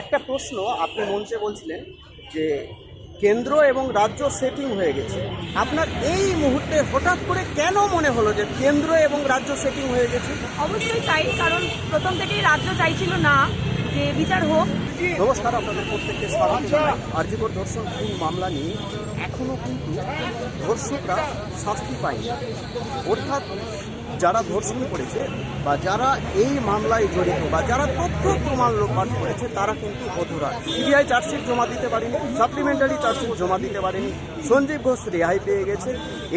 একটা প্রশ্ন আপনি মঞ্চে বলছিলেন যে কেন্দ্র এবং রাজ্য সেটিং হয়ে গেছে। আপনার এই মুহূর্তে হঠাৎ করে কেন মনে হলো যে কেন্দ্র এবং রাজ্য সেটিং হয়ে গেছে? অবশ্যই তাই কারণ প্রথম থেকেই রাজ্য চাইছিল না যে বিচার হোক। নমস্কার আপনাদের প্রত্যেককে স্বাগত জানাই। আর্যকর ধর্ষণ খুন মামলা নিয়ে এখনও কিন্তু ধর্ষকরা শাস্তি পায়নি। অর্থাৎ যারা ধর্ষণ করেছে বা যারা এই মামলায় জড়িত বা যারা তথ্য প্রমাণ লোপাট করেছে, তারা কিন্তু অধরা। সিবিআই চার্জশিট জমা দিতে পারেনি, সাপ্লিমেন্টারি চার্জশিট জমা দিতে পারেনি। সঞ্জীব ঘোষ রেহাই পেয়ে গেছে।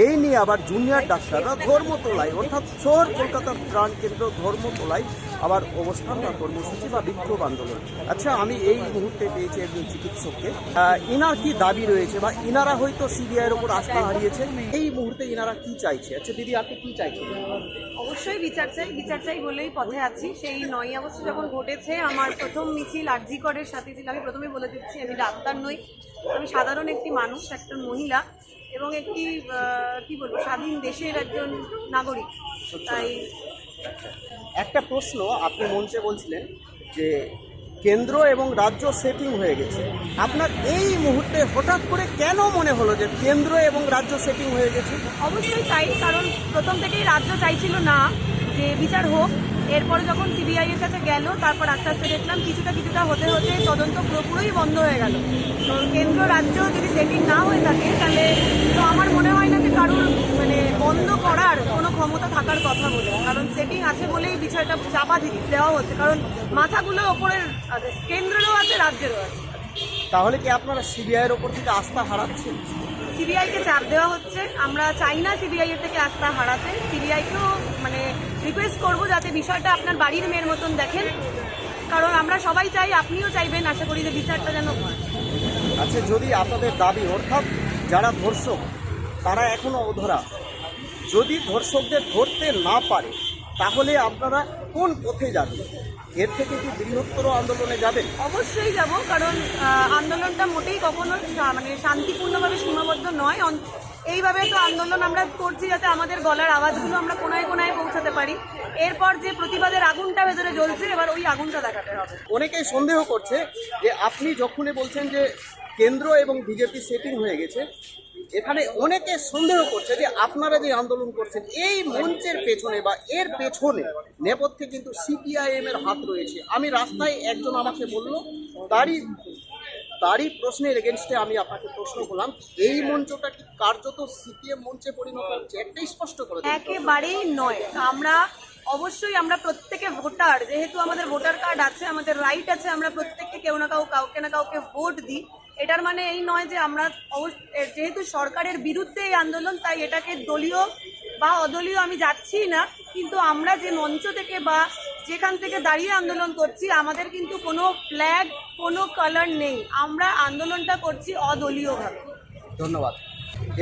এই নিয়ে আবার জুনিয়র ডাক্তাররা ধর্মতলায়, অর্থাৎ শহর কলকাতার প্রাণ কেন্দ্র ধর্মতলায় আবার অবস্থান বা কর্মসূচি বা বিক্ষোভ আন্দোলন। আচ্ছা আমি এই মুহূর্তে পেয়েছি একজন চিকিৎসককে। ইনার কি দাবি রয়েছে বা ইনারা হয়তো সিবিআইয়ের ওপর আস্থা হারিয়েছে? এই মুহূর্তে ইনারা কি চাইছে? আচ্ছা দিদি, আপনি কি চাইছেন? অবশ্যই বিচার চাই বিচার চাই বলেই পথে আছি। সেই নয় আগস্ট যখন ঘটেছে, আমার প্রথম মিছিল আরজি করের সাথে ছিল আমি প্রথমে বলে দিচ্ছি, আমি ডাক্তার নই। আমি সাধারণ একটি মানুষ, একটা মহিলা এবং একটি কি বলব, স্বাধীন দেশের একজন নাগরিক। তাই একটা প্রশ্ন আপনি মঞ্চে বলছিলেন যে কেন্দ্র এবং রাজ্য সেটিং হয়ে গেছে। আপনার এই মুহূর্তে হঠাৎ করে কেন মনে হলো যে কেন্দ্র এবং রাজ্য সেটিং হয়ে গেছে? অবশ্যই চাই কারণ প্রথম থেকেই রাজ্য চাইছিল না যে বিচার হোক। এরপরে যখন সিবিআই এর কাছে গেল, তারপর আস্তে আস্তে দেখলাম কিছুটা কিছুটা হতে হতে তদন্ত পুরোপুরি বন্ধ হয়ে গেল। কেন্দ্র রাজ্য যদি সেটিং না হয়ে থাকে, তাহলে তো আমার মনে হয় না যে কারোর মানে বন্ধ করার কোনো ক্ষমতা থাকার কথা বলে কারণ সেটিং আছে বিষয়টা চাপা দেওয়া হচ্ছে কারণ মাথাগুলো ওপরের কেন্দ্রেরও আছে রাজ্যেরও আছে। তাহলে কি আপনারা সিবিআইয়ের ওপর থেকে আস্থা হারাচ্ছেন? সিবিআইকে চাপ দেওয়া হচ্ছে আমরা চাই না সিবিআই এর থেকে আস্থা হারাতে সিবিআইকেও মানে রিকোয়েস্ট করব যাতে বিষয়টা আপনার বাড়ির মেয়ের মতন দেখেন কারণ আমরা সবাই চাই আপনিও চাইবেন আশা করি যে বিচারটা যেন হয়। আচ্ছা যদি আপনাদের দাবি অর্থাৎ যারা ধর্ষক তারা এখনও অধরা যদি ধর্ষকদের ধরতে না পারে তাহলে আপনারা কোন পথে যাবেন? এর থেকে কি বৃহত্তর আন্দোলনে যাবেন? অবশ্যই যাব কারণ আন্দোলনটা মোটেই কখনো মানে শান্তিপূর্ণভাবে সীমাবদ্ধ নয়। এইভাবে তো আন্দোলন আমরা করছি যাতে আমাদের গলার আওয়াজগুলো আমরা কোনায় কোনায় পৌঁছাতে পারি। এরপর যে প্রতিবাদের আগুনটা ভেতরে জ্বলছে এবার ওই আগুনটা দেখাতে হবে। অনেকেই সন্দেহ করছে যে আপনি যখনই বলছেন যে কেন্দ্র এবং বিজেপি সেটিং হয়ে গেছে এখানে অনেকে সন্দেহ করছে যে আপনারা যে আন্দোলন করছেন, এই মঞ্চের পেছনে বা এর পেছনে নেপথ্যে কিন্তু সিপিআইএম এর হাত রয়েছে। আমি রাস্তায় একজন আমাকে বলল তারই তারই প্রশ্নের এগেনস্টে আমি আপনাকে প্রশ্ন করলাম, এই মঞ্চটা কি কার্যত সিপিএম মঞ্চে পরিণত হচ্ছে? একটাই স্পষ্ট করে একেবারেই নয়। আমরা অবশ্যই আমরা প্রত্যেকে ভোটার, যেহেতু আমাদের ভোটার কার্ড আছে, আমাদের রাইট আছে, আমরা প্রত্যেককে কেউ না কাউ, কাউকে না কাউকে ভোট দিই। এটার মানে এই নয় যে আমরা যেহেতু সরকারের বিরুদ্ধে এই আন্দোলন, তাই এটাকে দলীয় বা অদলীয় আমি যাচ্ছি না, কিন্তু আমরা যে মঞ্চ থেকে বা যেখান থেকে দাঁড়িয়ে আন্দোলন করছি, আমাদের কিন্তু কোনো ফ্ল্যাগ কোনো কালার নেই। আমরা আন্দোলনটা করছি অদলীয়ভাবে। ধন্যবাদ।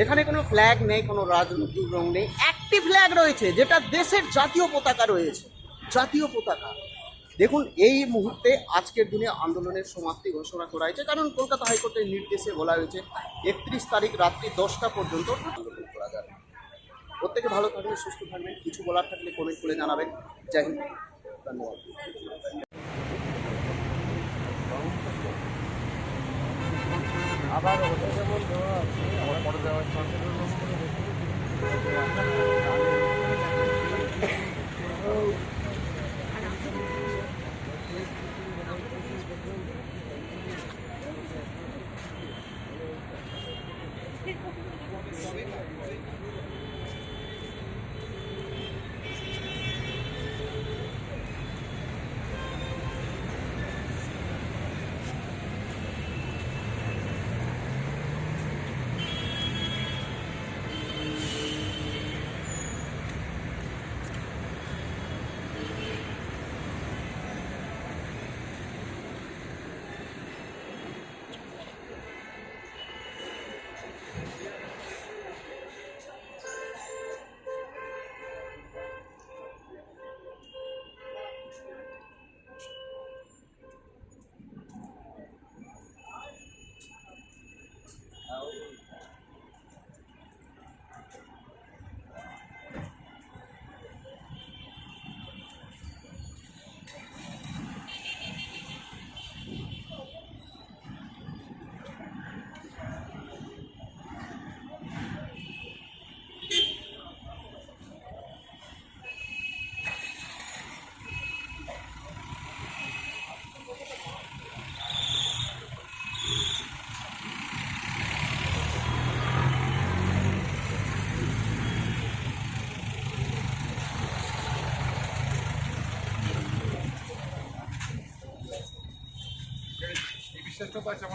এখানে কোনো ফ্ল্যাগ নেই, কোনো রাজনৈতিক রং নেই। একটি ফ্ল্যাগ রয়েছে, যেটা দেশের জাতীয় পতাকা রয়েছে। জাতীয় পতাকা। দেখুন, এই মুহূর্তে আজকের দিনে আন্দোলনের সমাপ্তি ঘোষণা করা হয়েছে, কারণ কলকাতা হাইকোর্টের নির্দেশে বলা হয়েছে, একত্রিশ তারিখ রাত্রি দশটা পর্যন্ত আন্দোলন করা যাবে। প্রত্যেকে ভালো থাকবেন, সুস্থ থাকবেন, কিছু বলার থাকলে কমেন্ট করে জানাবেন। জয় হিন্দ, ধন্যবাদ। আবার ওটা যেমন আমার পরে দেওয়া help. স্টপ আছে